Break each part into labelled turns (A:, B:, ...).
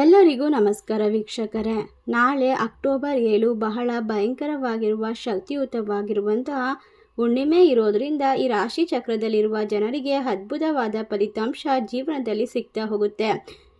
A: ಎಲ್ಲರಿಗೂ ನಮಸ್ಕಾರ ವೀಕ್ಷಕರೇ. ನಾಳೆ ಅಕ್ಟೋಬರ್ ಏಳು ಬಹಳ ಭಯಂಕರವಾಗಿರುವ ಶಕ್ತಿಯುತವಾಗಿರುವಂತಹ ಹುಣ್ಣಿಮೆ ಇರೋದರಿಂದ ಈ ರಾಶಿ ಚಕ್ರದಲ್ಲಿರುವ ಜನರಿಗೆ ಅದ್ಭುತವಾದ ಫಲಿತಾಂಶ ಜೀವನದಲ್ಲಿ ಸಿಗ್ತಾ ಹೋಗುತ್ತೆ.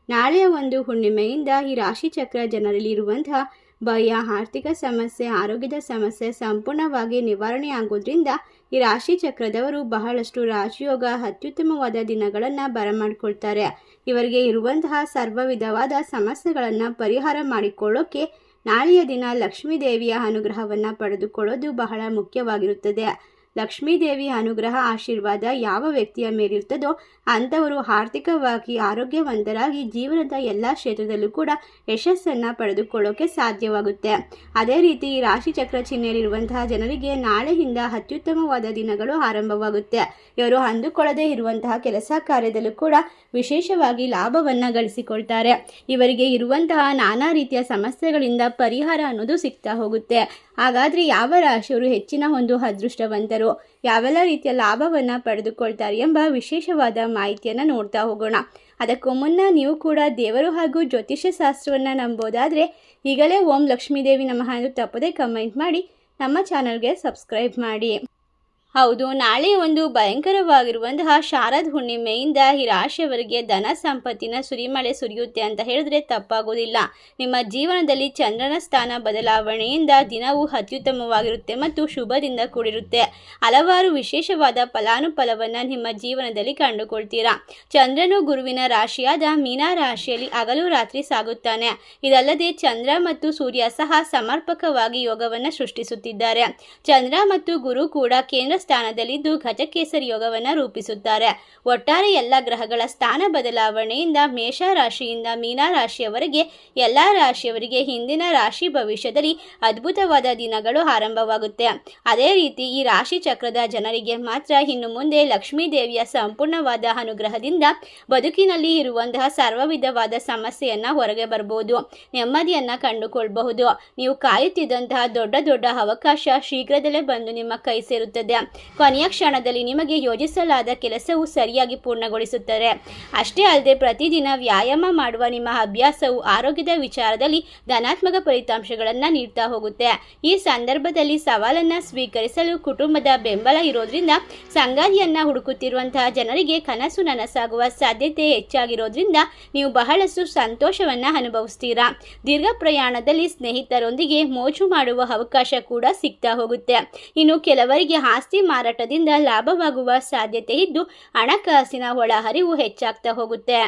A: ನಾಳೆಯ ಒಂದು ಹುಣ್ಣಿಮೆಯಿಂದ ಈ ರಾಶಿ ಚಕ್ರ ಜನರಲ್ಲಿ ಇರುವಂತಹ ಭಯ, ಆರ್ಥಿಕ ಸಮಸ್ಯೆ, ಆರೋಗ್ಯದ ಸಮಸ್ಯೆ ಸಂಪೂರ್ಣವಾಗಿ ನಿವಾರಣೆ ಆಗೋದ್ರಿಂದ ಈ ರಾಶಿ ಚಕ್ರದವರು ಬಹಳಷ್ಟು ರಾಶಿಯೋಗ ಅತ್ಯುತ್ತಮವಾದ ದಿನಗಳನ್ನು ಬರಮಾಡ್ಕೊಳ್ತಾರೆ. ಇವರಿಗೆ ಇರುವಂತಹ ಸರ್ವ ವಿಧವಾದ ಸಮಸ್ಯೆಗಳನ್ನು ಪರಿಹಾರ ಮಾಡಿಕೊಳ್ಳೋಕೆ ನಾಳೆಯ ದಿನ ಲಕ್ಷ್ಮೀ ದೇವಿಯ ಅನುಗ್ರಹವನ್ನು ಪಡೆದುಕೊಳ್ಳೋದು ಬಹಳ ಮುಖ್ಯವಾಗಿರುತ್ತದೆ. ಲಕ್ಷ್ಮೀ ದೇವಿಯ ಅನುಗ್ರಹ ಆಶೀರ್ವಾದ ಯಾವ ವ್ಯಕ್ತಿಯ ಮೇಲಿರ್ತದೋ ಅಂಥವರು ಆರ್ಥಿಕವಾಗಿ ಆರೋಗ್ಯವಂತರಾಗಿ ಜೀವನದ ಎಲ್ಲ ಕ್ಷೇತ್ರದಲ್ಲೂ ಕೂಡ ಯಶಸ್ಸನ್ನು ಪಡೆದುಕೊಳ್ಳೋಕೆ ಸಾಧ್ಯವಾಗುತ್ತೆ. ಅದೇ ರೀತಿ ರಾಶಿ ಚಕ್ರ ಚಿಹ್ನೆಯಲ್ಲಿರುವಂತಹ ಜನರಿಗೆ ನಾಳೆಯಿಂದ ಅತ್ಯುತ್ತಮವಾದ ದಿನಗಳು ಆರಂಭವಾಗುತ್ತೆ. ಇವರು ಅಂದುಕೊಳ್ಳದೇ ಇರುವಂತಹ ಕೆಲಸ ಕಾರ್ಯದಲ್ಲೂ ಕೂಡ ವಿಶೇಷವಾಗಿ ಲಾಭವನ್ನು ಗಳಿಸಿಕೊಳ್ತಾರೆ. ಇವರಿಗೆ ಇರುವಂತಹ ನಾನಾ ರೀತಿಯ ಸಮಸ್ಯೆಗಳಿಂದ ಪರಿಹಾರ ಅನ್ನೋದು ಸಿಗ್ತಾ ಹೋಗುತ್ತೆ. ಹಾಗಾದರೆ ಯಾವ ರಾಶಿಯವರು ಹೆಚ್ಚಿನ ಒಂದು ಅದೃಷ್ಟವಂತರು? ಯಾವೆಲ್ಲ ರೀತಿಯ ಲಾಭವನ್ನು ಪಡೆದುಕೊಳ್ತಾರೆ ಎಂಬ ವಿಶೇಷವಾದ ಮಾಹಿತಿಯನ್ನು ನೋಡ್ತಾ ಹೋಗೋಣ. ಅದಕ್ಕೂ ಮುನ್ನ ನೀವು ಕೂಡ ದೇವರು ಹಾಗೂ ಜ್ಯೋತಿಷ್ಯ ಶಾಸ್ತ್ರವನ್ನು ನಂಬೋದಾದರೆ ಈಗಲೇ ಓಂ ಲಕ್ಷ್ಮೀದೇವಿ ನಮಃ ಎಂದು ತಪ್ಪದೇ ಕಮೆಂಟ್ ಮಾಡಿ ನಮ್ಮ ಚಾನಲ್ಗೆ ಸಬ್ಸ್ಕ್ರೈಬ್ ಮಾಡಿ. ಹೌದು, ನಾಳೆ ಒಂದು ಭಯಂಕರವಾಗಿರುವಂತಹ ಶಾರದ ಹುಣ್ಣಿಮೆಯಿಂದ ಈ ರಾಶಿಯವರಿಗೆ ಧನ ಸಂಪತ್ತಿನ ಸುರಿಮಳೆ ಸುರಿಯುತ್ತೆ ಅಂತ ಹೇಳಿದ್ರೆ ತಪ್ಪಾಗೋದಿಲ್ಲ. ನಿಮ್ಮ ಜೀವನದಲ್ಲಿ ಚಂದ್ರನ ಸ್ಥಾನ ಬದಲಾವಣೆಯಿಂದ ದಿನವು ಅತ್ಯುತ್ತಮವಾಗಿರುತ್ತೆ ಮತ್ತು ಶುಭದಿಂದ ಕೂಡಿರುತ್ತೆ. ಹಲವಾರು ವಿಶೇಷವಾದ ಫಲಾನುಫಲವನ್ನು ನಿಮ್ಮ ಜೀವನದಲ್ಲಿ ಕಂಡುಕೊಳ್ತೀರಾ. ಚಂದ್ರನು ಗುರುವಿನ ರಾಶಿಯಾದ ಮೀನಾ ರಾಶಿಯಲ್ಲಿ ಹಗಲು ರಾತ್ರಿ ಸಾಗುತ್ತಾನೆ. ಇದಲ್ಲದೆ ಚಂದ್ರ ಮತ್ತು ಸೂರ್ಯ ಸಹ ಸಮರ್ಪಕವಾಗಿ ಯೋಗವನ್ನು ಸೃಷ್ಟಿಸುತ್ತಿದ್ದಾರೆ. ಚಂದ್ರ ಮತ್ತು ಗುರು ಕೂಡ ಕೇಂದ್ರ ಸ್ಥಾನದಲ್ಲಿದ್ದು ಗಜಕೇಸರಿ ಯೋಗವನ್ನು ರೂಪಿಸುತ್ತಾರೆ. ಒಟ್ಟಾರೆ ಎಲ್ಲ ಗ್ರಹಗಳ ಸ್ಥಾನ ಬದಲಾವಣೆಯಿಂದ ಮೇಷ ರಾಶಿಯಿಂದ ಮೀನಾ ರಾಶಿಯವರೆಗೆ ಎಲ್ಲ ರಾಶಿಯವರಿಗೆ ಹಿಂದಿನ ರಾಶಿ ಭವಿಷ್ಯದಲ್ಲಿ ಅದ್ಭುತವಾದ ದಿನಗಳು ಆರಂಭವಾಗುತ್ತೆ. ಅದೇ ರೀತಿ ಈ ರಾಶಿ ಚಕ್ರದ ಜನರಿಗೆ ಮಾತ್ರ ಇನ್ನು ಮುಂದೆ ಲಕ್ಷ್ಮೀ ದೇವಿಯ ಸಂಪೂರ್ಣವಾದ ಅನುಗ್ರಹದಿಂದ ಬದುಕಿನಲ್ಲಿ ಇರುವಂತಹ ಸರ್ವವಿಧವಾದ ಸಮಸ್ಯೆಯನ್ನು ಹೊರಗೆ ಬರಬಹುದು ನೆಮ್ಮದಿಯನ್ನು ಕಂಡುಕೊಳ್ಬಹುದು. ನೀವು ಕಾಯುತ್ತಿದ್ದಂತಹ ದೊಡ್ಡ ದೊಡ್ಡ ಅವಕಾಶ ಶೀಘ್ರದಲ್ಲೇ ಬಂದು ನಿಮ್ಮ ಕೈ ಸೇರುತ್ತದೆ. ಕೊನೆಯ ಕ್ಷಣದಲ್ಲಿ ನಿಮಗೆ ಯೋಜಿಸಲಾದ ಕೆಲಸವು ಸರಿಯಾಗಿ ಪೂರ್ಣಗೊಳಿಸುತ್ತದೆ. ಅಷ್ಟೇ ಅಲ್ಲದೆ ಪ್ರತಿದಿನ ವ್ಯಾಯಾಮ ಮಾಡುವ ನಿಮ್ಮ ಅಭ್ಯಾಸವು ಆರೋಗ್ಯದ ವಿಚಾರದಲ್ಲಿ ಧನಾತ್ಮಕ ಫಲಿತಾಂಶಗಳನ್ನು ನೀಡ್ತಾ ಹೋಗುತ್ತೆ. ಈ ಸಂದರ್ಭದಲ್ಲಿ ಸವಾಲನ್ನು ಸ್ವೀಕರಿಸಲು ಕುಟುಂಬದ ಬೆಂಬಲ ಇರೋದ್ರಿಂದ ಸಂಗಾತಿಯನ್ನು ಹುಡುಕುತ್ತಿರುವಂತಹ ಜನರಿಗೆ ಕನಸು ನನಸಾಗುವ ಸಾಧ್ಯತೆ ಹೆಚ್ಚಾಗಿರೋದ್ರಿಂದ ನೀವು ಬಹಳಷ್ಟು ಸಂತೋಷವನ್ನ ಅನುಭವಿಸ್ತೀರಾ. ದೀರ್ಘ ಪ್ರಯಾಣದಲ್ಲಿ ಸ್ನೇಹಿತರೊಂದಿಗೆ ಮೋಜು ಮಾಡುವ ಅವಕಾಶ ಕೂಡ ಸಿಗ್ತಾ ಹೋಗುತ್ತೆ. ಇನ್ನು ಕೆಲವರಿಗೆ ಆಸ್ತಿ ಮಾರಾಟದಿಂದ ಲಾಭವಾಗುವ ಸಾಧ್ಯತೆ ಇದ್ದು ಹಣಕಾಸಿನ ಒಳಹರಿವು ಹೆಚ್ಚಾಗ್ತಾ ಹೋಗುತ್ತೆ.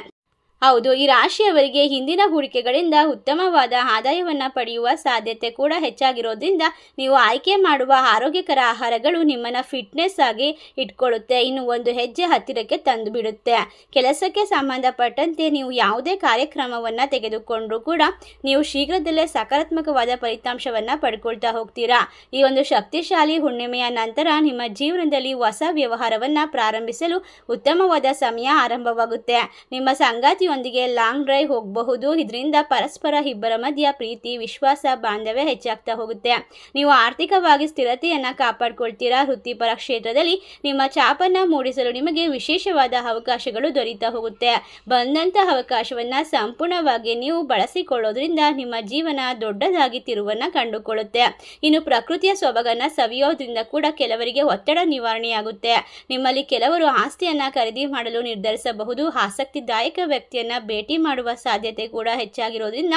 A: ಹೌದು, ಈ ರಾಶಿಯವರಿಗೆ ಹಿಂದಿನ ಹೂಡಿಕೆಗಳಿಂದ ಉತ್ತಮವಾದ ಆದಾಯವನ್ನು ಪಡೆಯುವ ಸಾಧ್ಯತೆ ಕೂಡ ಹೆಚ್ಚಾಗಿರೋದ್ರಿಂದ ನೀವು ಆಯ್ಕೆ ಮಾಡುವ ಆರೋಗ್ಯಕರ ಆಹಾರಗಳು ನಿಮ್ಮನ್ನ ಫಿಟ್ನೆಸ್ ಆಗಿ ಇಟ್ಕೊಳ್ಳುತ್ತೆ. ಇನ್ನು ಒಂದು ಹೆಜ್ಜೆ ಹತ್ತಿರಕ್ಕೆ ತಂದು ಬಿಡುತ್ತೆ ಕೆಲಸಕ್ಕೆ ಸಂಬಂಧಪಟ್ಟಂತೆ ನೀವು ಯಾವುದೇ ಕಾರ್ಯಕ್ರಮವನ್ನು ತೆಗೆದುಕೊಂಡ್ರೂ ಕೂಡ ನೀವು ಶೀಘ್ರದಲ್ಲೇ ಸಕಾರಾತ್ಮಕವಾದ ಫಲಿತಾಂಶವನ್ನು ಪಡ್ಕೊಳ್ತಾ ಹೋಗ್ತೀರಾ. ಈ ಒಂದು ಶಕ್ತಿಶಾಲಿ ಹುಣ್ಣಿಮೆಯ ನಂತರ ನಿಮ್ಮ ಜೀವನದಲ್ಲಿ ಹೊಸ ವ್ಯವಹಾರವನ್ನು ಪ್ರಾರಂಭಿಸಲು ಉತ್ತಮವಾದ ಸಮಯ ಆರಂಭವಾಗುತ್ತೆ. ನಿಮ್ಮ ಸಂಗಾತಿ ಯೊಂದಿಗೆ ಲಾಂಗ್ ಡ್ರೈವ್ ಹೋಗಬಹುದು. ಇದರಿಂದ ಪರಸ್ಪರ ಇಬ್ಬರ ಮಧ್ಯ ಪ್ರೀತಿ, ವಿಶ್ವಾಸ, ಬಾಂಧವ್ಯ ಹೆಚ್ಚಾಗ್ತಾ ಹೋಗುತ್ತೆ. ನೀವು ಆರ್ಥಿಕವಾಗಿ ಸ್ಥಿರತೆಯನ್ನು ಕಾಪಾಡಿಕೊಳ್ತೀರಾ? ವೃತ್ತಿಪರ ಕ್ಷೇತ್ರದಲ್ಲಿ ನಿಮ್ಮ ಛಾಪನ್ನು ಮೂಡಿಸಲು ನಿಮಗೆ ವಿಶೇಷವಾದ ಅವಕಾಶಗಳು ದೊರೀತಾ ಹೋಗುತ್ತೆ. ಬಂದಂಥ ಅವಕಾಶವನ್ನು ಸಂಪೂರ್ಣವಾಗಿ ನೀವು ಬಳಸಿಕೊಳ್ಳೋದ್ರಿಂದ ನಿಮ್ಮ ಜೀವನ ದೊಡ್ಡದಾಗಿ ತಿರುವನ್ನು ಕಂಡುಕೊಳ್ಳುತ್ತೆ. ಇನ್ನು ಪ್ರಕೃತಿಯ ಸೊಬಗನ್ನ ಸವಿಯೋದ್ರಿಂದ ಕೂಡ ಕೆಲವರಿಗೆ ಒತ್ತಡ ನಿವಾರಣೆಯಾಗುತ್ತೆ. ನಿಮ್ಮಲ್ಲಿ ಕೆಲವರು ಆಸ್ತಿಯನ್ನು ಖರೀದಿ ಮಾಡಲು ನಿರ್ಧರಿಸಬಹುದು. ಆಸಕ್ತಿದಾಯಕ ವ್ಯಕ್ತಿಯನ್ನ ಭೇಟಿ ಮಾಡುವ ಸಾಧ್ಯತೆ ಕೂಡ ಹೆಚ್ಚಾಗಿರೋದ್ರಿಂದ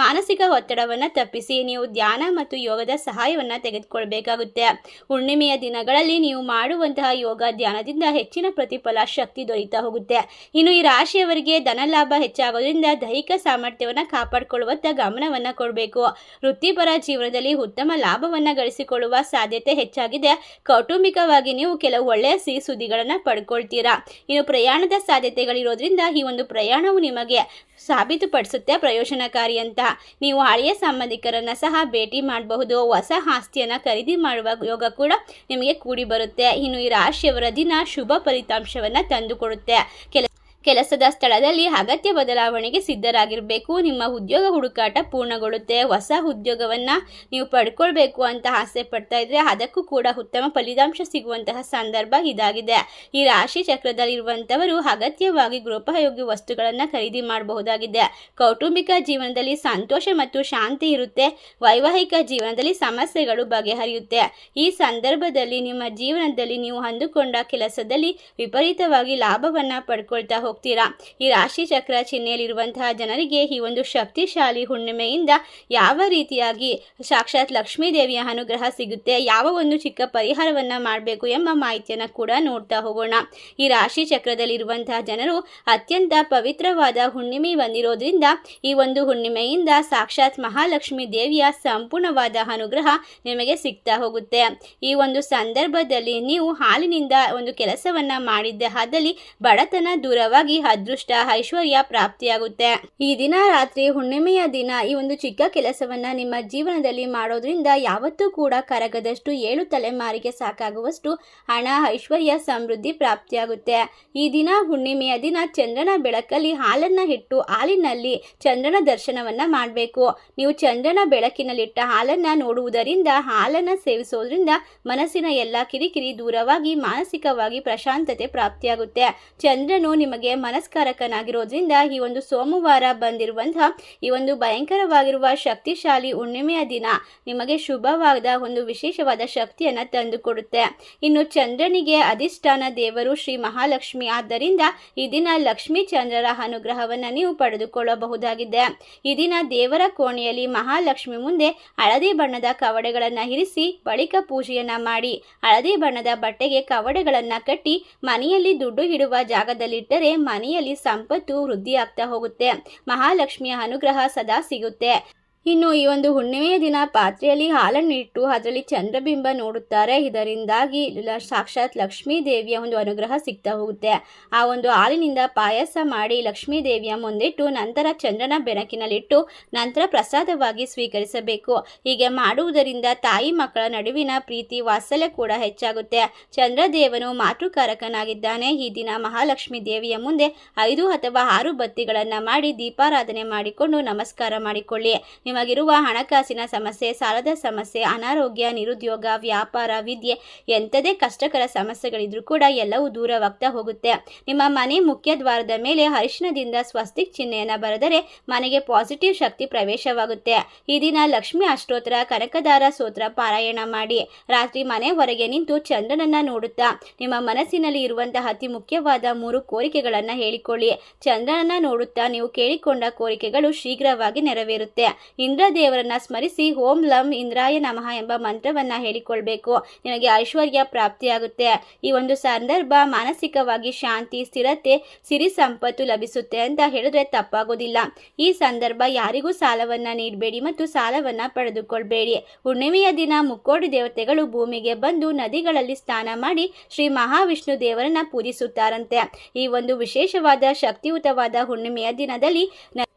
A: ಮಾನಸಿಕ ಒತ್ತಡವನ್ನು ತಪ್ಪಿಸಿ ನೀವು ಧ್ಯಾನ ಮತ್ತು ಯೋಗದ ಸಹಾಯವನ್ನು ತೆಗೆದುಕೊಳ್ಬೇಕಾಗುತ್ತೆ. ಹುಣ್ಣಿಮೆಯ ದಿನಗಳಲ್ಲಿ ನೀವು ಮಾಡುವಂತಹ ಯೋಗ ಧ್ಯಾನದಿಂದ ಹೆಚ್ಚಿನ ಪ್ರತಿಫಲ, ಶಕ್ತಿ ದೊರೀತಾ ಹೋಗುತ್ತೆ. ಇನ್ನು ಈ ರಾಶಿಯವರಿಗೆ ಧನಲಾಭ ಹೆಚ್ಚಾಗೋದ್ರಿಂದ ದೈಹಿಕ ಸಾಮರ್ಥ್ಯವನ್ನು ಕಾಪಾಡಿಕೊಳ್ಳುವತ್ತ ಗಮನವನ್ನು ಕೊಡಬೇಕು. ವೃತ್ತಿಪರ ಜೀವನದಲ್ಲಿ ಉತ್ತಮ ಲಾಭವನ್ನು ಗಳಿಸಿಕೊಳ್ಳುವ ಸಾಧ್ಯತೆ ಹೆಚ್ಚಾಗಿದೆ. ಕೌಟುಂಬಿಕವಾಗಿ ನೀವು ಕೆಲವು ಒಳ್ಳೆಯ ಸಿಹಿ ಸುದ್ದಿಗಳನ್ನು ಪಡ್ಕೊಳ್ತೀರಾ. ಇನ್ನು ಪ್ರಯಾಣದ ಸಾಧ್ಯತೆಗಳಿರೋದ್ರಿಂದ ಈ ಒಂದು ಪ್ರಯಾಣವು ನಿಮಗೆ ಸಾಬೀತುಪಡಿಸುತ್ತೆ ಪ್ರಯೋಜನಕಾರಿ ಅಂತ. ನೀವು ಹಳೆಯ ಸಂಬಂಧಿಕರನ್ನು ಸಹ ಭೇಟಿ ಮಾಡಬಹುದು. ಹೊಸ ಆಸ್ತಿಯನ್ನು ಖರೀದಿ ಮಾಡುವ ಯೋಗ ಕೂಡ ನಿಮಗೆ ಕೂಡಿ ಬರುತ್ತೆ. ಇನ್ನು ಈ ರಾಶಿಯವರ ದಿನ ಶುಭ ಫಲಿತಾಂಶವನ್ನು ತಂದುಕೊಡುತ್ತೆ. ಕೆಲ ಕೆಲಸದ ಸ್ಥಳದಲ್ಲಿ ಅಗತ್ಯ ಬದಲಾವಣೆಗೆ ಸಿದ್ಧರಾಗಿರಬೇಕು. ನಿಮ್ಮ ಉದ್ಯೋಗ ಹುಡುಕಾಟ ಪೂರ್ಣಗೊಳ್ಳುತ್ತೆ. ಹೊಸ ಉದ್ಯೋಗವನ್ನು ನೀವು ಪಡ್ಕೊಳ್ಬೇಕು ಅಂತ ಆಸೆ ಪಡ್ತಾ ಇದ್ರೆ ಅದಕ್ಕೂ ಕೂಡ ಉತ್ತಮ ಫಲಿತಾಂಶ ಸಿಗುವಂತಹ ಸಂದರ್ಭ ಇದಾಗಿದೆ. ಈ ರಾಶಿ ಚಕ್ರದಲ್ಲಿರುವಂಥವರು ಅಗತ್ಯವಾಗಿ ಗೃಹೋಪಯೋಗಿ ವಸ್ತುಗಳನ್ನು ಖರೀದಿ ಮಾಡಬಹುದಾಗಿದೆ. ಕೌಟುಂಬಿಕ ಜೀವನದಲ್ಲಿ ಸಂತೋಷ ಮತ್ತು ಶಾಂತಿ ಇರುತ್ತೆ. ವೈವಾಹಿಕ ಜೀವನದಲ್ಲಿ ಸಮಸ್ಯೆಗಳು ಬಗೆಹರಿಯುತ್ತೆ. ಈ ಸಂದರ್ಭದಲ್ಲಿ ನಿಮ್ಮ ಜೀವನದಲ್ಲಿ ನೀವು ಅಂದುಕೊಂಡ ಕೆಲಸದಲ್ಲಿ ವಿಪರೀತವಾಗಿ ಲಾಭವನ್ನು ಪಡ್ಕೊಳ್ತಾ ಹೋಗ್ತೀರಾ? ಈ ರಾಶಿ ಚಕ್ರ ಚಿಹ್ನೆಯಲ್ಲಿರುವಂತಹ ಜನರಿಗೆ ಈ ಒಂದು ಶಕ್ತಿಶಾಲಿ ಹುಣ್ಣಿಮೆಯಿಂದ ಯಾವ ರೀತಿಯಾಗಿ ಸಾಕ್ಷಾತ್ ಲಕ್ಷ್ಮೀ ದೇವಿಯ ಅನುಗ್ರಹ ಸಿಗುತ್ತೆ, ಯಾವ ಒಂದು ಚಿಕ್ಕ ಪರಿಹಾರವನ್ನ ಮಾಡಬೇಕು ಎಂಬ ಮಾಹಿತಿಯನ್ನು ಕೂಡ ನೋಡ್ತಾ ಹೋಗೋಣ. ಈ ರಾಶಿ ಚಕ್ರದಲ್ಲಿರುವಂತಹ ಜನರು ಅತ್ಯಂತ ಪವಿತ್ರವಾದ ಹುಣ್ಣಿಮೆ ಬಂದಿರೋದ್ರಿಂದ ಈ ಒಂದು ಹುಣ್ಣಿಮೆಯಿಂದ ಸಾಕ್ಷಾತ್ ಮಹಾಲಕ್ಷ್ಮಿ ದೇವಿಯ ಸಂಪೂರ್ಣವಾದ ಅನುಗ್ರಹ ನಿಮಗೆ ಸಿಗ್ತಾ ಹೋಗುತ್ತೆ. ಈ ಒಂದು ಸಂದರ್ಭದಲ್ಲಿ ನೀವು ಹಾಲಿನಿಂದ ಒಂದು ಕೆಲಸವನ್ನ ಮಾಡಿದ್ದೆ ಆದಲ್ಲಿ ಬಡತನ ದೂರವಾಗಿ ಅದೃಷ್ಟ, ಐಶ್ವರ್ಯ ಪ್ರಾಪ್ತಿಯಾಗುತ್ತೆ. ಈ ದಿನ ರಾತ್ರಿ ಹುಣ್ಣಿಮೆಯ ದಿನ ಈ ಒಂದು ಚಿಕ್ಕ ಕೆಲಸವನ್ನ ನಿಮ್ಮ ಜೀವನದಲ್ಲಿ ಮಾಡೋದ್ರಿಂದ ಯಾವತ್ತೂ ಕೂಡ ಕರಗದಷ್ಟು ಏಳು ತಲೆಮಾರಿಗೆ ಸಾಕಾಗುವಷ್ಟು ಹಣ, ಐಶ್ವರ್ಯ, ಸಮೃದ್ಧಿ ಪ್ರಾಪ್ತಿಯಾಗುತ್ತೆ. ಈ ದಿನ ಹುಣ್ಣಿಮೆಯ ದಿನ ಚಂದ್ರನ ಬೆಳಕಲ್ಲಿ ಹಾಲನ್ನ ಇಟ್ಟು ಹಾಲಿನಲ್ಲಿ ಚಂದ್ರನ ದರ್ಶನವನ್ನ ಮಾಡಬೇಕು. ನೀವು ಚಂದ್ರನ ಬೆಳಕಿನಲ್ಲಿಟ್ಟ ಹಾಲನ್ನ ನೋಡುವುದರಿಂದ, ಹಾಲನ್ನ ಸೇವಿಸೋದ್ರಿಂದ ಮನಸ್ಸಿನ ಎಲ್ಲಾ ಕಿರಿಕಿರಿ ದೂರವಾಗಿ, ಮಾನಸಿಕವಾಗಿ ಪ್ರಶಾಂತತೆ ಪ್ರಾಪ್ತಿಯಾಗುತ್ತೆ. ಚಂದ್ರನು ನಿಮಗೆ ಮನಸ್ಕಾರಕನಾಗಿರೋದ್ರಿಂದ ಈ ಒಂದು ಸೋಮವಾರ ಬಂದಿರುವಂತಹ ಈ ಒಂದು ಭಯಂಕರವಾಗಿರುವ ಶಕ್ತಿಶಾಲಿ ಹುಣ್ಣಿಮೆಯ ದಿನ ನಿಮಗೆ ಶುಭವಾದ ಒಂದು ವಿಶೇಷವಾದ ಶಕ್ತಿಯನ್ನು ತಂದುಕೊಡುತ್ತೆ. ಇನ್ನು ಚಂದ್ರನಿಗೆ ಅಧಿಷ್ಠಾನ ದೇವರು ಶ್ರೀ ಮಹಾಲಕ್ಷ್ಮಿ. ಆದ್ದರಿಂದ ಈ ದಿನ ಲಕ್ಷ್ಮೀ ಚಂದ್ರರ ಅನುಗ್ರಹವನ್ನು ನೀವು ಪಡೆದುಕೊಳ್ಳಬಹುದಾಗಿದೆ. ಈ ದಿನ ದೇವರ ಕೋಣೆಯಲ್ಲಿ ಮಹಾಲಕ್ಷ್ಮಿ ಮುಂದೆ ಹಳದಿ ಬಣ್ಣದ ಕವಡೆಗಳನ್ನು ಇರಿಸಿ ಬಳಿಕ ಪೂಜೆಯನ್ನ ಮಾಡಿ. ಹಳದಿ ಬಣ್ಣದ ಬಟ್ಟೆಗೆ ಕವಡೆಗಳನ್ನ ಕಟ್ಟಿ ಮನೆಯಲ್ಲಿ ದುಡ್ಡು ಇಡುವ ಜಾಗದಲ್ಲಿಟ್ಟರೆ ಮನೆಯಲ್ಲಿ ಸಂಪತ್ತು ವೃದ್ಧಿಯಾಗ್ತಾ ಹೋಗುತ್ತೆ. ಮಹಾಲಕ್ಷ್ಮಿಯ ಅನುಗ್ರಹ ಸದಾ ಸಿಗುತ್ತೆ. ಇನ್ನು ಈ ಒಂದು ಹುಣ್ಣಿಮೆಯ ದಿನ ಪಾತ್ರೆಯಲ್ಲಿ ಹಾಲನ್ನು ಇಟ್ಟು ಅದರಲ್ಲಿ ಚಂದ್ರಬಿಂಬ ನೋಡುತ್ತಾರೆ. ಇದರಿಂದಾಗಿ ಸಾಕ್ಷಾತ್ ಲಕ್ಷ್ಮೀ ದೇವಿಯ ಒಂದು ಅನುಗ್ರಹ ಸಿಗ್ತಾ ಹೋಗುತ್ತೆ. ಆ ಒಂದು ಹಾಲಿನಿಂದ ಪಾಯಸ ಮಾಡಿ ಲಕ್ಷ್ಮೀ ದೇವಿಯ ಮುಂದಿಟ್ಟು ನಂತರ ಚಂದ್ರನ ಬೆಳಕಿನಲ್ಲಿಟ್ಟು ನಂತರ ಪ್ರಸಾದವಾಗಿ ಸ್ವೀಕರಿಸಬೇಕು. ಹೀಗೆ ಮಾಡುವುದರಿಂದ ತಾಯಿ ಮಕ್ಕಳ ನಡುವಿನ ಪ್ರೀತಿ ವಾತ್ಸಲ್ಯ ಕೂಡ ಹೆಚ್ಚಾಗುತ್ತೆ. ಚಂದ್ರದೇವನು ಮಾತೃಕಾರಕನಾಗಿದ್ದಾನೆ. ಈ ದಿನ ಮಹಾಲಕ್ಷ್ಮೀ ದೇವಿಯ ಮುಂದೆ ಐದು ಅಥವಾ ಆರು ಬತ್ತಿಗಳನ್ನು ಮಾಡಿ ದೀಪಾರಾಧನೆ ಮಾಡಿಕೊಂಡು ನಮಸ್ಕಾರ ಮಾಡಿಕೊಳ್ಳಿ. ನಿಮಗಿರುವ ಹಣಕಾಸಿನ ಸಮಸ್ಯೆ, ಸಾಲದ ಸಮಸ್ಯೆ, ಅನಾರೋಗ್ಯ, ನಿರುದ್ಯೋಗ, ವ್ಯಾಪಾರ, ವಿದ್ಯೆ ಎಂಥದೇ ಕಷ್ಟಕರ ಸಮಸ್ಯೆಗಳಿದ್ರೂ ಕೂಡ ಎಲ್ಲವೂ ದೂರವಾಗ್ತಾ ಹೋಗುತ್ತೆ. ನಿಮ್ಮ ಮನೆ ಮುಖ್ಯ ದ್ವಾರದ ಮೇಲೆ ಅರಿಶಿಣದಿಂದ ಸ್ವಸ್ತಿಕ್ ಚಿಹ್ನೆಯನ್ನು ಬರೆದರೆ ಮನೆಗೆ ಪಾಸಿಟಿವ್ ಶಕ್ತಿ ಪ್ರವೇಶವಾಗುತ್ತೆ. ಈ ದಿನ ಲಕ್ಷ್ಮಿ ಅಷ್ಟೋತ್ತರ ಕನಕದಾರ ಸೋತ್ರ ಪಾರಾಯಣ ಮಾಡಿ, ರಾತ್ರಿ ಮನೆ ಹೊರಗೆ ನಿಂತು ಚಂದ್ರನನ್ನ ನೋಡುತ್ತಾ, ನಿಮ್ಮ ಮನಸ್ಸಿನಲ್ಲಿ ಇರುವಂತಹ ಅತಿ ಮುಖ್ಯವಾದ ಮೂರು ಕೋರಿಕೆಗಳನ್ನು ಹೇಳಿಕೊಳ್ಳಿ. ಚಂದ್ರನನ್ನ ನೋಡುತ್ತಾ ನೀವು ಕೇಳಿಕೊಂಡ ಕೋರಿಕೆಗಳು ಶೀಘ್ರವಾಗಿ ನೆರವೇರುತ್ತೆ. ಇಂದ್ರ ದೇವರನ್ನ ಸ್ಮರಿಸಿ, ಓಂ ಲಂ ಇಂದ್ರಾಯ ನಮಃ ಎಂಬ ಮಂತ್ರವನ್ನ ಹೇಳಿಕೊಳ್ಬೇಕು. ನಿಮಗೆ ಐಶ್ವರ್ಯ ಪ್ರಾಪ್ತಿಯಾಗುತ್ತೆ. ಈ ಒಂದು ಸಂದರ್ಭ ಮಾನಸಿಕವಾಗಿ ಶಾಂತಿ, ಸ್ಥಿರತೆ, ಸಿರಿ ಸಂಪತ್ತು ಲಭಿಸುತ್ತೆ ಅಂತ ಹೇಳಿದ್ರೆ ತಪ್ಪಾಗೋದಿಲ್ಲ. ಈ ಸಂದರ್ಭ ಯಾರಿಗೂ ಸಾಲವನ್ನ ನೀಡಬೇಡಿ ಮತ್ತು ಸಾಲವನ್ನ ಪಡೆದುಕೊಳ್ಬೇಡಿ. ಹುಣ್ಣಿಮೆಯ ದಿನ ಮುಕ್ಕೋಡಿ ದೇವತೆಗಳು ಭೂಮಿಗೆ ಬಂದು ನದಿಗಳಲ್ಲಿ ಸ್ನಾನ ಮಾಡಿ ಶ್ರೀ ಮಹಾವಿಷ್ಣು ದೇವರನ್ನ ಪೂಜಿಸುತ್ತಾರಂತೆ. ಈ ಒಂದು ವಿಶೇಷವಾದ ಶಕ್ತಿಯುತವಾದ ಹುಣ್ಣಿಮೆಯ ದಿನದಲ್ಲಿ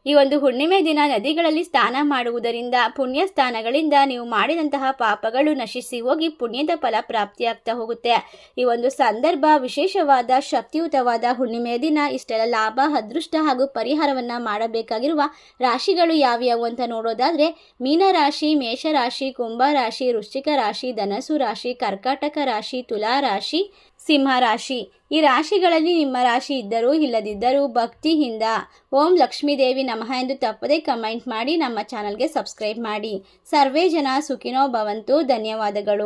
A: ಈ ಒಂದು ಹುಣ್ಣಿಮೆ ದಿನ ನದಿಗಳಲ್ಲಿ ಸ್ನಾನ ಮಾಡುವುದರಿಂದ ಪುಣ್ಯ ಸ್ಥಾನಗಳಿಂದ ನೀವು ಮಾಡಿದಂತಹ ಪಾಪಗಳು ನಶಿಸಿ ಹೋಗಿ ಪುಣ್ಯದ ಫಲ ಪ್ರಾಪ್ತಿಯಾಗ್ತಾ ಹೋಗುತ್ತೆ. ಈ ಒಂದು ಸಂದರ್ಭ ವಿಶೇಷವಾದ ಶಕ್ತಿಯುತವಾದ ಹುಣ್ಣಿಮೆಯ ದಿನ ಇಷ್ಟೆಲ್ಲ ಲಾಭ, ಅದೃಷ್ಟ ಹಾಗೂ ಪರಿಹಾರವನ್ನ ಮಾಡಬೇಕಾಗಿರುವ ರಾಶಿಗಳು ಯಾವ್ಯಾವು ಅಂತ ನೋಡೋದಾದ್ರೆ ಮೀನರಾಶಿ ಮೇಷರಾಶಿ ಕುಂಭ ರಾಶಿ, ವೃಶ್ಚಿಕ ರಾಶಿ ಧನಸು ರಾಶಿ, ಕರ್ಕಾಟಕ ರಾಶಿ, ತುಲಾ ರಾಶಿ ಸಿಂಹ ರಾಶಿ. ಈ ರಾಶಿಗಳಲ್ಲಿ ನಿಮ್ಮ ರಾಶಿ ಇದ್ದರೂ ಇಲ್ಲದಿದ್ದರೂ ಭಕ್ತಿಯಿಂದ ಓಂ ಲಕ್ಷ್ಮೀದೇವಿ ನಮಃ ಎಂದು ತಪ್ಪದೇ ಕಮೆಂಟ್ ಮಾಡಿ ನಮ್ಮ ಚಾನಲ್ಗೆ ಸಬ್ಸ್ಕ್ರೈಬ್ ಮಾಡಿ. ಸರ್ವೇ ಜನ ಸುಖಿನೋ ಭವಂತು. ಧನ್ಯವಾದಗಳು.